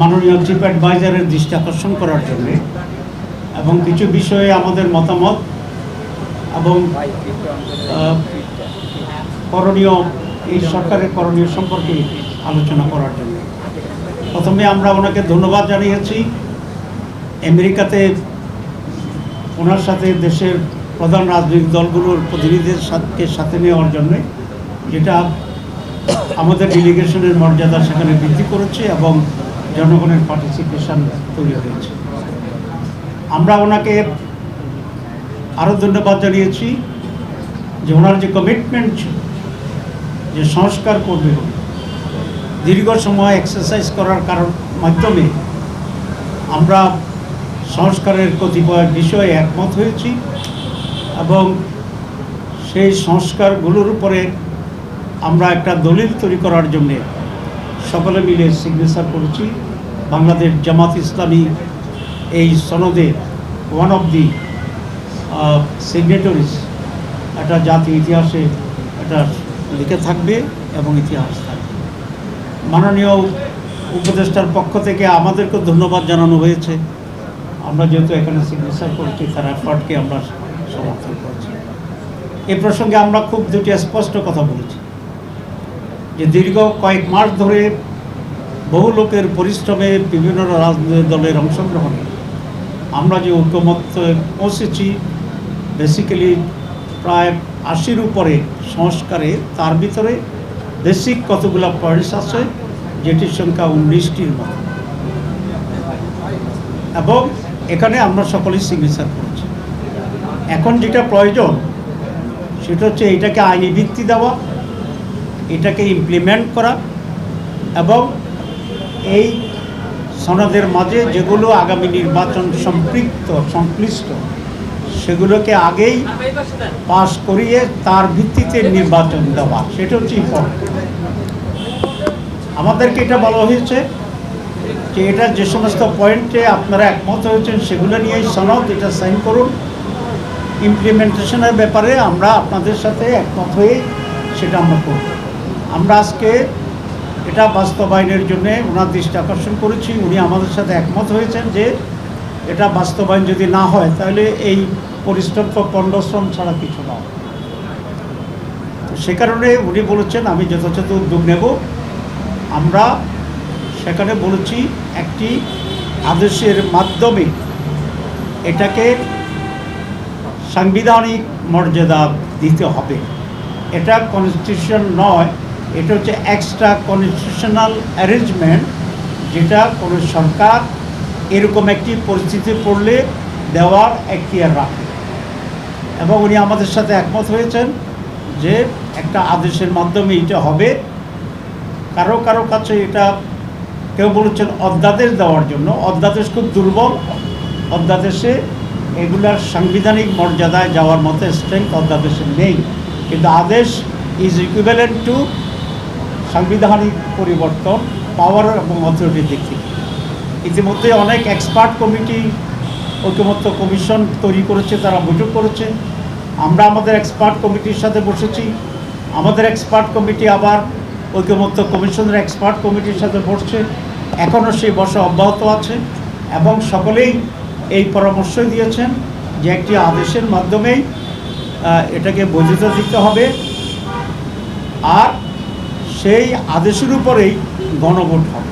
মাননীয় চিফ অ্যাডভাইজারের দৃষ্টি আকর্ষণ করার জন্য। এবং কিছু বিষয়ে আমাদের মতামত এবং করণীয়, এই সরকারের করণীয় সম্পর্কে আলোচনা করার জন্য। প্রথমে আমরা ওনাকে ধন্যবাদ জানিয়েছি। আমেরিকাতে ওনার সাথে দেশের প্রধান রাজনৈতিক দলগুলোর প্রতিনিধিদের সাথে সাথে নেওয়ার জন্য, যেটা আমাদের ডেলিগেশনের মর্যাদা সেখানে বৃদ্ধি করেছে এবং জনগণের পার্টিসিপেশন তৈরি হয়েছে। আমরা ওনাকে আরও ধন্যবাদ জানিয়েছি যে ওনার যে কমিটমেন্ট ছিল, যে সংস্কার করবে দীর্ঘ সময় এক্সারসাইজ করার কারণ মাধ্যমে আমরা সংস্কারের কতিপয় বিষয়ে একমত হয়েছি এবং সেই সংস্কারগুলোর উপরে আমরা একটা দলিল তৈরি করার জন্যে সকলে মিলে সিগনেচার করেছি। বাংলাদেশ জামাত ইসলামী এই সনদে ওয়ান অফ দি সিগনেটরিজ একটা জাতীয় ইতিহাসে এটা লিখে থাকবে এবং ইতিহাস থাকবে। মাননীয় উপদেষ্টার পক্ষ থেকে আমাদেরকে ধন্যবাদ জানানো হয়েছে। আমরা যেহেতু এখানে সিগনেচার করেছি, তার এফার্টকে আমরা সমর্থন করছি। এ প্রসঙ্গে আমরা খুব দুটি স্পষ্ট কথা বলেছি। যে দীর্ঘ কয়েক মাস ধরে বহু লোকের পরিশ্রমে বিভিন্ন রাজনৈতিক দলের অংশগ্রহণে। আমরা যে ঐক্যমত্যে পৌঁছেছি বেসিক্যালি প্রায় আশির উপরে সংস্কারে, তার ভিতরে বেসিক কতগুলো পয়েন্টস আছে, যেটির সংখ্যা উনিশটির মতো। এবং এখানে আমরা সকলেই সিগনেচার করেছি। এখন যেটা প্রয়োজন, সেটা হচ্ছে এটাকে আইনি ভিত্তি দেওয়া, এটাকে ইমপ্লিমেন্ট করা এবং এই সনদের মাঝে যেগুলো আগামী নির্বাচন সম্পৃক্ত, সংশ্লিষ্ট, সেগুলোকে আগেই পাশ করিয়ে তার ভিত্তিতে নির্বাচন দেওয়া, সেটা হচ্ছে ইম্পর্টেন্ট আমাদেরকে এটা বলা হয়েছে যে এটা যে সমস্ত পয়েন্টে আপনারা একমত হয়েছেন, সেগুলো নিয়েই সনদ, এটা সাইন করুন। ইমপ্লিমেন্টেশনের ব্যাপারে আমরা আপনাদের সাথে একমত হয়ে সেটা আমরা করব। আমরা আজকে এটা বাস্তবায়নের জন্য ওনার দৃষ্টি আকর্ষণ করেছি। উনি আমাদের সাথে একমত হয়েছেন যে এটা বাস্তবায়ন যদি না হয়, তাহলে এই পরিশ্রম তো পণ্ডশ্রম ছাড়া কিছু না সে কারণে উনি বলেছেন, আমি যথাযথ উদ্যোগ নেব। আমরা সেখানে বলেছি, একটি আদেশের মাধ্যমে এটাকে সাংবিধানিক মর্যাদা দিতে হবে। এটা কনস্টিটিউশন নয় এটা হচ্ছে এক্সট্রা কনস্টিটিউশনাল অ্যারেঞ্জমেন্ট যেটা কোনো সরকার এরকম একটি পরিস্থিতি পড়লে দেওয়ার এখতিয়ার রাখে। এবং উনি আমাদের সাথে একমত হয়েছেন যে একটা আদেশের মাধ্যমে এটা হবে। কারও কারও কাছে এটা কেউ বলেছেন অধ্যাদেশ দেওয়ার জন্য। অধ্যাদেশ খুব দুর্বল। অধ্যাদেশে এগুলার সাংবিধানিক মর্যাদায় যাওয়ার মতো স্ট্রেংথ অধ্যাদেশে নেই। কিন্তু আদেশ ইজ ইকুইভ্যালেন্ট টু সাংবিধানিক পরিবর্তন পাওয়ার এবং অথরিটির দিক থেকে। ইতিমধ্যে অনেক এক্সপার্ট কমিটি ঐক্যমত্য কমিশন তৈরি করেছে, তারা বৈঠক করেছে। আমরা আমাদের এক্সপার্ট কমিটির সাথে বসেছি। আমাদের এক্সপার্ট কমিটি আবার ঐক্যমত্য কমিশনের এক্সপার্ট কমিটির সাথে বসছে। এখনও সেই বসা অব্যাহত আছে এবং সকলেই এই পরামর্শই দিয়েছেন যে একটি আদেশের মাধ্যমেই এটাকে বৈধতা দিতে হবে। আর সেই আদেশের উপরেই গণভোট হবে।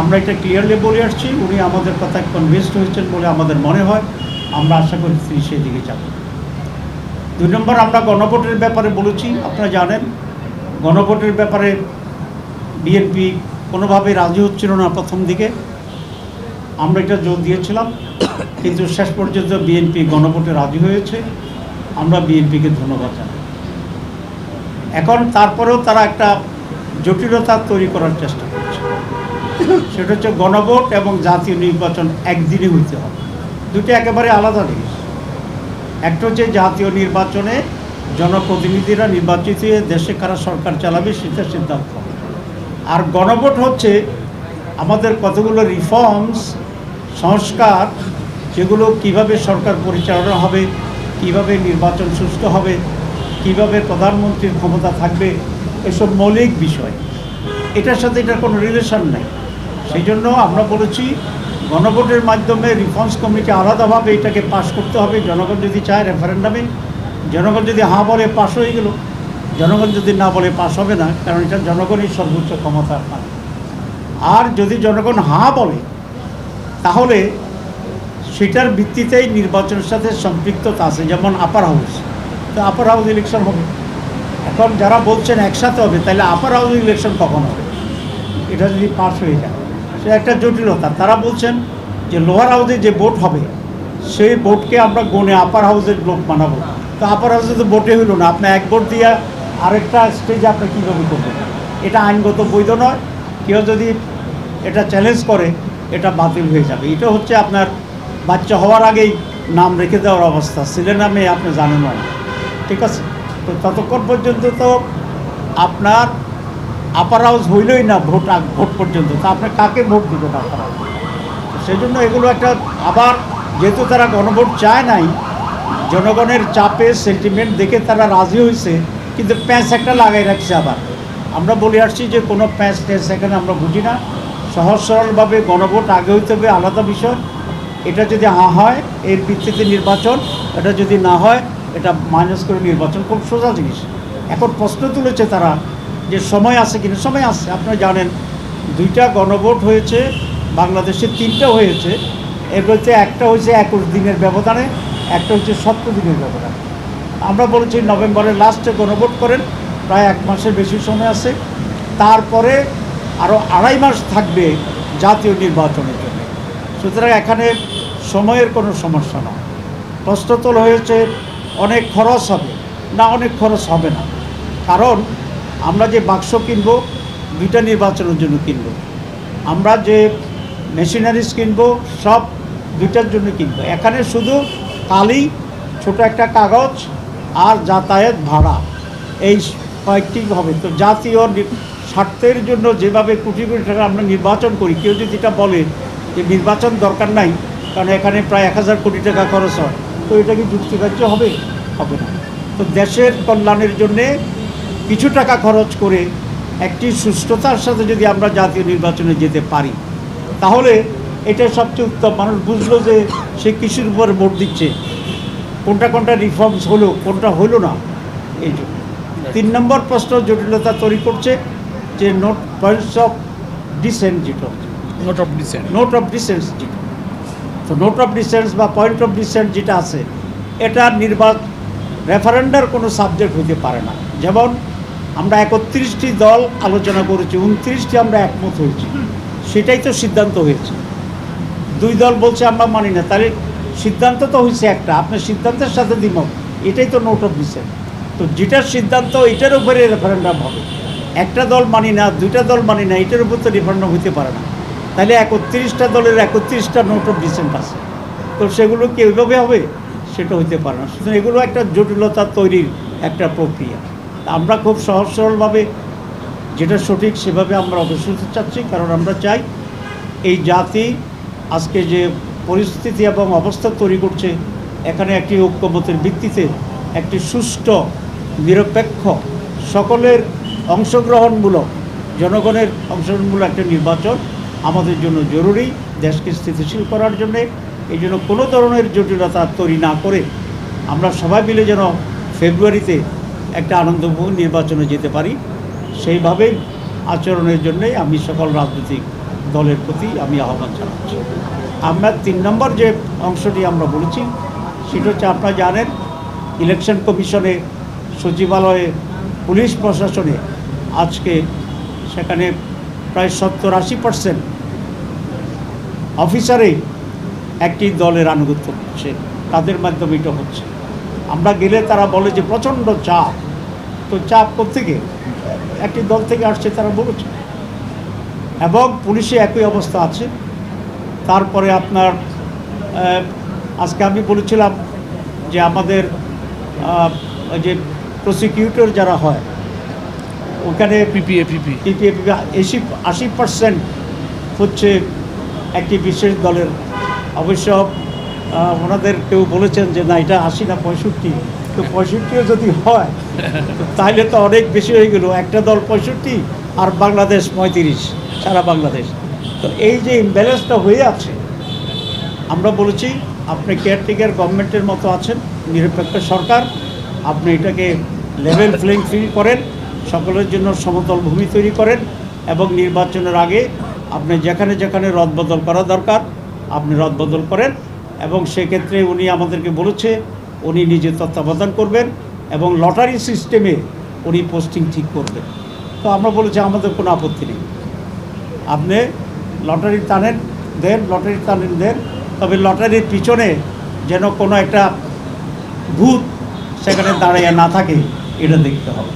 আমরা এটা ক্লিয়ারলি বলে আসছি, উনি আমাদের কথায় কনভিন্সড হয়েছেন বলে আমাদের মনে হয়। আমরা আশা করি তিনি সেই দিকে যাব দুই নম্বর, আমরা গণভোটের ব্যাপারে বলেছি, আপনারা জানেন, গণভোটের ব্যাপারে বিএনপি কোনোভাবেই রাজি হচ্ছিল না প্রথম দিকে। আমরা এটা জোর দিয়েছিলাম, কিন্তু শেষ পর্যন্ত বিএনপি গণভোটে রাজি হয়েছে। আমরা বিএনপিকে ধন্যবাদ জানাই। এখন তারপরেও তারা একটা জটিলতা তৈরি করার চেষ্টা করছে। সেটা হচ্ছে গণভোট এবং জাতীয় নির্বাচন একদিনে হইতে হবে। দুটো একেবারে আলাদা জিনিস। একটা হচ্ছে জাতীয় নির্বাচনে জনপ্রতিনিধিরা নির্বাচিত হয়ে দেশে কারা সরকার চালাবে, সেটা সিদ্ধান্ত। আর গণভোট হচ্ছে আমাদের কতগুলো রিফর্মস সংস্কার, যেগুলো কীভাবে সরকার পরিচালনা হবে, কীভাবে নির্বাচন সুষ্ঠু হবে কীভাবে প্রধানমন্ত্রীর ক্ষমতা থাকবে, এসব মৌলিক বিষয়। এটার সাথে এটার কোনো রিলেশন নেই। সেই জন্য আমরা বলেছি, গণভোটের মাধ্যমে রিফর্মস কমিটি আলাদাভাবে এটাকে পাশ করতে হবে। জনগণ যদি চায় রেফারেন্ডামে জনগণ যদি হাঁ বলে পাশ হয়ে গেল, জনগণ যদি না বলে পাশ হবে না, কারণ এটা জনগণই সর্বোচ্চ ক্ষমতার মালিক। আর যদি জনগণ হাঁ বলে, তাহলে সেটার ভিত্তিতেই নির্বাচনের সাথে সম্পৃক্ততা আছে, যেমন আপার হাউস তো আপার হাউস ইলেকশন হবে। এখন যারা বলছেন একসাথে হবে, তাহলে আপার হাউস ইলেকশন কখন হবে? এটা যদি পাস হয়ে যায়। সে একটা জটিলতা। তারা বলছেন যে লোয়ার হাউসে যে ভোট হবে, সেই ভোটকে আমরা গণে আপার হাউসের লোক বানাবো। তো আপার হাউসে তো ভোটে হইল না। আপনি এক ভোট দিয়ে আরেকটা স্টেজে আপনি কীভাবে করবেন? এটা আইনগত বৈধ নয়। কেউ যদি এটা চ্যালেঞ্জ করে, এটা বাতিল হয়ে যাবে। এটা হচ্ছে আপনার বাচ্চা হওয়ার আগেই নাম রেখে দেওয়ার অবস্থা। ছেলে নামে আপনি জানেন না। ঠিক আছে? তো ততক্ষণ পর্যন্ত তো আপনার আপার হাউস হইলই না ভোট ভোট পর্যন্ত। তা আপনি কাকে ভোট দিবেন আপার হাউস সেই জন্য এগুলো একটা, আবার যেহেতু তারা গণভোট চায় নাই, জনগণের চাপে সেন্টিমেন্ট দেখে তারা রাজি হয়েছে কিন্তু প্যাঁচ একটা লাগাই রাখছে আবার। আমরা বলে আসছি যে কোনো প্যাঁচ ট্যাঁচ এখানে আমরা বুঝি না। সহজ সরলভাবে গণভোট আগে হইতে হবে, আলাদা বিষয়। এটা যদি হা হয়, এর ভিত্তিতে নির্বাচন। এটা যদি না হয় এটা মাইনাস করে নির্বাচন খুব সোজা জিনিস। এখন প্রশ্ন তুলেছে তারা যে সময় আছে কিনা। সময় আছে, আপনারা জানেন, দুইটা গণভোট হয়েছে, বাংলাদেশে তিনটা হয়েছে। এর মধ্যে একটা হয়েছে একুশ দিনের ব্যবধানে, একটা হচ্ছে সত্তর দিনের ব্যবধানে। আমরা বলেছি নভেম্বরের লাস্টে গণভোট করেন, প্রায় এক মাসের বেশি সময় আছে। তারপরে আরও আড়াই মাস থাকবে জাতীয় নির্বাচনের জন্য। সুতরাং এখানে সময়ের কোনো সমস্যা নয়। প্রশ্ন তোলা হয়েছে অনেক খরচ হবে। না, অনেক খরচ হবে না। কারণ আমরা যে বাক্স কিনব, দুইটা নির্বাচনের জন্য কিনব। আমরা যে মেশিনারিজ কিনব, সব দুইটার জন্য কিনব। এখানে শুধু কালি, ছোট একটা কাগজ আর যাতায়াত ভাড়া। এই কয়েকটি হবে। তো জাতীয় স্বার্থের জন্য যেভাবে কোটি কোটি টাকা আমরা নির্বাচন করি, কেউ যদি এটা বলে যে নির্বাচন দরকার নাই, কারণ এখানে প্রায় এক হাজার কোটি টাকা খরচ হয়। তো এটা কি যুক্তিগ্রাহ্য হবে? হবে না। তো দেশের কল্যাণের জন্যে কিছু টাকা খরচ করে একটি সুস্থতার সাথে যদি আমরা জাতীয় নির্বাচনে যেতে পারি তাহলে এটা সবচেয়ে উত্তম। মানুষ বুঝলো যে সে কৃষির উপর ভোট দিচ্ছে কোনটা কোনটা রিফর্মস হলো কোনটা হলো না এই জন্য। তিন নম্বর প্রশ্ন জটিলতা তৈরি করছে যে নোট পয়েন্টস অফ ডিসেন্ট যেটা note of descent note of descent যেটা। তো নোট অফ ডিসেন্স বা পয়েন্ট অফ ডিসেন্স যেটা আছে, এটা নির্বাচন রেফারেন্ডার কোনো সাবজেক্ট হতে পারে না। যেমন, আমরা একত্রিশটি দল আলোচনা করেছি, উনত্রিশটি আমরা একমত হয়েছি। সেটাই তো সিদ্ধান্ত হয়েছে। দুই দল বলছে আমরা মানি না, তাহলে সিদ্ধান্ত তো হয়েছে একটা, আপনার সিদ্ধান্তের সাথে দ্বিমত, এটাই তো নোট অফ ডিসেন্ট তো যেটার সিদ্ধান্ত, এটার উপরে রেফারেন্ডাম হবে। একটা দল মানি না, দুইটা দল মানি না, এটার উপর তো রেফারেন্ডাম হতে পারে না। তাহলে একত্রিশটা দলের একত্রিশটা নোট অফ ডিসেন্ট আছে। তো সেগুলো কি ওইভাবে হবে? সেটা হইতে পারে না। সুতরাং এগুলো একটা জটিলতা তৈরির একটা প্রক্রিয়া। আমরা খুব সহজ সরলভাবে যেটা সঠিক সেভাবে আমরা অগ্রসর হতে চাচ্ছি। কারণ আমরা চাই এই জাতি আজকে যে পরিস্থিতি এবং অবস্থা তৈরি করছে, এখানে একটি ঐক্যমতের ভিত্তিতে একটি সুষ্ঠু, নিরপেক্ষ, সকলের অংশগ্রহণমূলক, জনগণের অংশগ্রহণমূলক একটা নির্বাচন আমাদের জন্য জরুরি, দেশকে স্থিতিশীল করার জন্যে। এই জন্য কোনো ধরনের জটিলতা তৈরি না করে আমরা সবাই মিলে যেন ফেব্রুয়ারিতে একটা আনন্দময় নির্বাচনে যেতে পারি। সেইভাবেই আচরণের জন্যই আমি সকল রাজনৈতিক দলের প্রতি আমি আহ্বান জানাচ্ছি। আমরা তিন নম্বর যে অংশটি আমরা বলেছি, সেটা হচ্ছে আপনারা জানেন, ইলেকশন কমিশনে সচিবালয়ে পুলিশ প্রশাসনে আজকে সেখানে প্রায় সত্তর আশি পার্সেন্ট অফিসারেই একটি দলের আনুগত্য করছে তাদের মাধ্যমে এটা হচ্ছে। আমরা গেলে তারা বলে যে প্রচণ্ড চাপ তো চাপ থেকে একটি দল থেকে আসছে তারা বলেছে। এবং পুলিশে একই অবস্থা আছে। তারপরে আপনার আজকে আমি বলেছিলাম যে আমাদের যে প্রসিকিউটর যারা হয় ওখানে পিপিএ পিপি পিপিএফ আশি আশি পার্সেন্ট হচ্ছে একটি বিশেষ দলের অবশ্য ওনাদের কেউ বলেছেন যে না, এটা আশি না পঁয়ষট্টি। তো পঁয়ষট্টিও যদি হয় তাহলে তো অনেক বেশি হয়ে গেল। একটা দল পঁয়ষট্টি আর বাংলাদেশ পঁয়ত্রিশ, সারা বাংলাদেশ। তো এই যে ইমব্যালেন্সটা হয়ে আছে, আমরা বলেছি আপনি কেয়ারটেকার গভর্নমেন্টের মতো আছেন, নিরপেক্ষ সরকার, আপনি এটাকে লেভেল প্লেইং ফিল্ড করেন, সকলের জন্য সমতল ভূমি তৈরি করেন এবং নির্বাচনের আগে আপনি যেখানে যেখানে রদবদল করা দরকার আপনি রদবদল করেন এবং সেক্ষেত্রে উনি আমাদেরকে বলেছে উনি নিজে তত্ত্বাবধান করবেন এবং লটারি সিস্টেমে উনি পোস্টিং ঠিক করবেন। তো আমরা বলেছি আমাদের কোনো আপত্তি নেই। আপনি লটারি টানেন দেন লটারি টানেন দেন তবে লটারির পিছনে যেন কোনো একটা ভূত সেখানে দাঁড়িয়ে না থাকে এটা দেখতে হবে।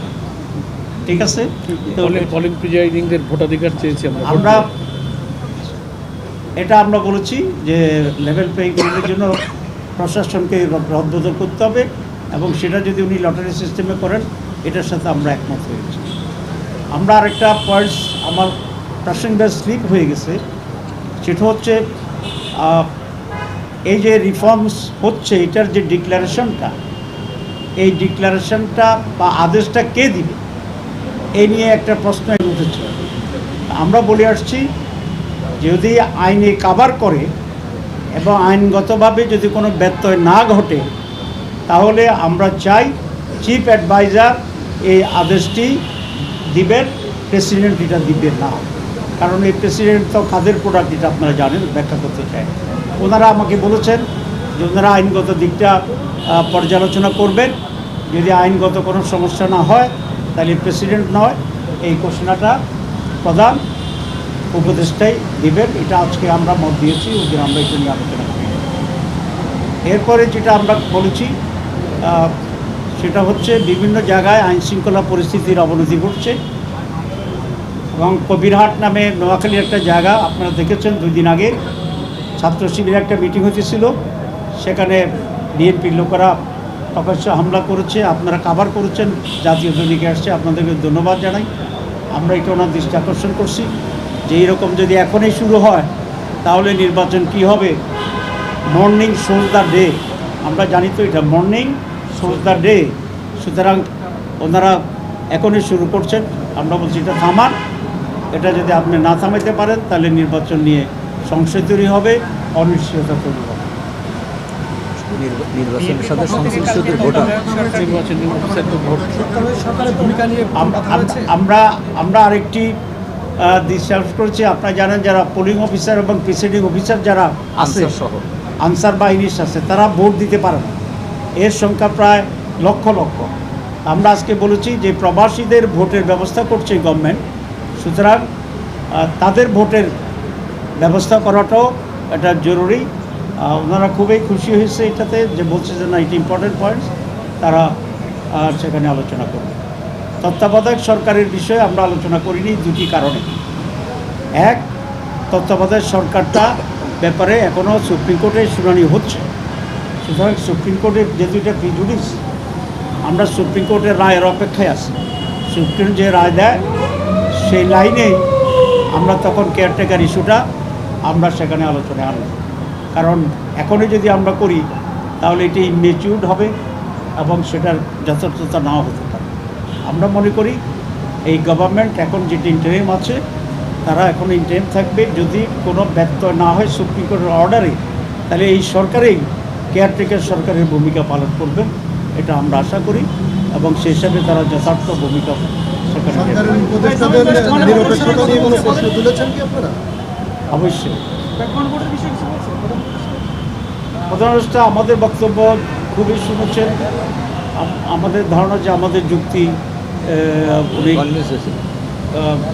ঠিক আছে? তো পলিং প্রিজাইডিংদের ভোটাধিকার চেয়েছি আমরা। আমরা এটা আমরা বলেছি যে লেভেল প্লেইং ফিল্ডের জন্য প্রশাসনকে রদবদল করতে হবে এবং সেটা যদি উনি লটারি সিস্টেমে করেন, এটার সাথে আমরা একমত হয়েছি আমরা আরেকটা পয়েন্টস আমার প্রাসঙ্গিক স্লিপ হয়ে গেছে। সেটা হচ্ছে এই যে রিফর্মস হচ্ছে, এটার যে ডিক্লারেশনটা এই ডিক্লারেশনটা বা আদেশটা কে দিবে? এই নিয়ে একটা প্রশ্ন উঠেছে। আমরা বলে আসছি যদি আইনে কাভার করে এবং আইনগতভাবে যদি কোনো ব্যত্যয় না ঘটে, তাহলে আমরা চাই চিফ অ্যাডভাইজার এই আদেশটি দিবেন প্রেসিডেন্ট এটা দিবেন না। কারণ এই প্রেসিডেন্ট তো কাদের প্রোডাক্ট এটা আপনারা জানেন, ব্যাখ্যা করতে চাই। ওনারা আমাকে বলেছেন যে ওনারা আইনগত দিকটা পর্যালোচনা করবেন। যদি আইনগত কোনো সমস্যা না হয়, তাহলে প্রেসিডেন্ট নয়। এই ঘোষণাটা প্রধান। উপদেশটাই দিবেন, এটা আজকে আমরা মত দিয়েছি ওদের আমরা এটা নিয়ে আলোচনা করি। এরপরে যেটা আমরা বলেছি সেটা হচ্ছে বিভিন্ন জায়গায় আইন শৃঙ্খলা পরিস্থিতির অবনতি ঘটছে। এবং কবিরহাট নামে নোয়াখালীর একটা জায়গা, আপনারা দেখেছেন দুই দিন আগে, ছাত্র শিবিরের একটা মিটিং হতেছিল সেখানে বিএনপির লোকেরা প্রকাশ্য হামলা করেছে, আপনারা কাভার করেছেন, জাতীয় দৈনিকে আসছে, আপনাদেরকে ধন্যবাদ জানাই। আমরা এটা ওনার দৃষ্টি আকর্ষণ করছি। যে এইরকম যদি এখনই শুরু হয় তাহলে নির্বাচন কি হবে? মর্নিং শোজ দ্য ডে আমরা জানি তো এটা মর্নিং শোজ দ্য ডে সুতরাং ওনারা এখনই শুরু করছেন। আমরা বলছি এটা থামান এটা যদি আপনি না থামাইতে পারেন তাহলে নির্বাচন নিয়ে সংশয় তৈরি হবে অনিশ্চয়তা তৈরি হবে। নির্বাচনের সাথে সংশ্লিষ্টদের ভোটার আমরা আমরা আরেকটি বিশ্বাস করছি। আপনারা জানেন যারা পোলিং অফিসার এবং প্রিসাইডিং অফিসার যারা আছে আনসার বাহিনীর আছে তারা ভোট দিতে পারে না। এর সংখ্যা প্রায় লক্ষ লক্ষ। আমরা আজকে বলেছি যে প্রবাসীদের ভোটের ব্যবস্থা করছে গভর্নমেন্ট সুতরাং তাদের ভোটের ব্যবস্থা করাটাও এটা জরুরি। ওনারা খুবই খুশি হয়েছে এটাতে যে বলছে যে না এটা ইম্পর্টেন্ট পয়েন্টস তারা সেখানে আলোচনা করবে। তত্ত্বাবধায়ক সরকারের বিষয়ে আমরা আলোচনা করিনি দুটি কারণে। এক, তত্ত্বাবধায়ক সরকারটা ব্যাপারে এখনও সুপ্রিম কোর্টে শুনানি হচ্ছে। সুতরাং সুপ্রিম কোর্টের যেহেতু এটা প্রিজুডিস আমরা সুপ্রিম কোর্টের রায়ের অপেক্ষায় আছি। সুপ্রিম যে রায় দেয়, সেই লাইনেই আমরা তখন কেয়ারটেকার ইস্যুটা আমরা সেখানে আলোচনায় আনব। কারণ এখনই যদি আমরা করি, তাহলে এটি মেচিউর্ড হবে এবং সেটার যথার্থতা নাও হতে আমরা মনে করি এই গভর্নমেন্ট এখন যেটি ইন্টারিম আছে তারা এখন ইন্টারিম থাকবে। যদি কোনো ব্যত্যয় না হয় সুপ্রিম কোর্টের অর্ডারে তাহলে এই সরকারেই কেয়ারটেকার সরকারের ভূমিকা পালন করবে এটা আমরা আশা করি। এবং সেই হিসাবে তারা যথার্থ ভূমিকা সেখানে নেবে। সরকারের উপদেষ্টাদের নিরপেক্ষতা নিয়ে কোনো প্রশ্ন তুলেছেন কি আপনারা? অবশ্যই। প্রধানমন্ত্রী আমাদের বক্তব্য খুবই শুনেছেন। আমাদের ধারণা যে আমাদের যুক্তি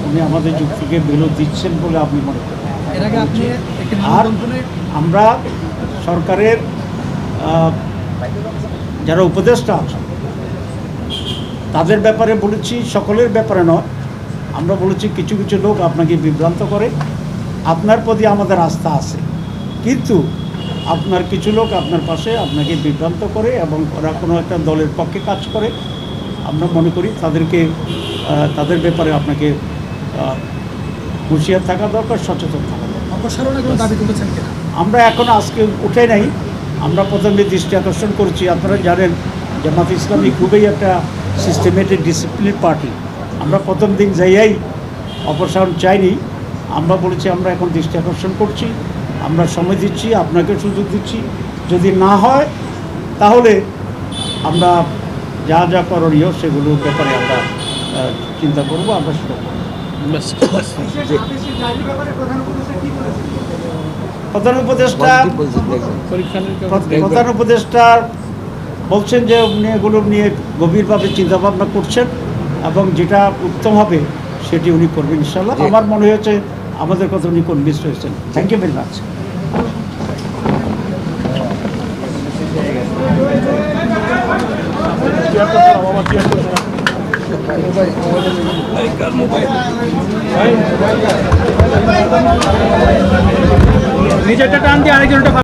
উনি আমাদের যুক্তিকে বিরোধ দিচ্ছেন বলে আপনি মনে করি এর আগে আপনি একটি আর আমরা সরকারের যারা উপদেষ্টা আছেন তাদের ব্যাপারে বলেছি সকলের ব্যাপারে নয়। আমরা বলেছি কিছু কিছু লোক আপনাকে বিভ্রান্ত করে। আপনার প্রতি আমাদের আস্থা আছে। কিন্তু আপনার কিছু লোক আপনার পাশে আপনাকে বিভ্রান্ত করে এবং ওরা কোনো একটা দলের পক্ষে কাজ করে। আমরা মনে করি তাদেরকে তাদের ব্যাপারে আপনাকে হুঁশিয়ার থাকা দরকার সচেতন থাকা দরকার। দাবি তুলেছেন আমরা এখন আজকে উঠে নাই। আমরা প্রথমে দৃষ্টি আকর্ষণ করছি। আপনারা জানেন জামাত ইসলামী খুবই একটা সিস্টেমেটিক ডিসিপ্লিন পার্টি আমরা প্রথম দিন যাইয়াই অপসারণ চাইনি। আমরা বলেছি আমরা এখন দৃষ্টি আকর্ষণ করছি। আমরা সময় দিচ্ছি আপনাকে সুযোগ দিচ্ছি। যদি না হয় তাহলে আমরা যা যা করণীয় সেগুলোর ব্যাপারে আমরা চিন্তা করব আমরা সেটা করব। প্রধান উপদেষ্টা প্রধান উপদেষ্টা বলছেন যে এগুলো নিয়ে গভীরভাবে চিন্তাভাবনা করছেন এবং যেটা উত্তম হবে সেটি উনি করবেন ইনশাল্লাহ আমার মনে হয়েছে আমাদের কথা উনি কনভিন্স হয়েছেন। থ্যাংক ইউ ভেরি মাচ নিজেরটা টান দিয়ে আরেকজনটা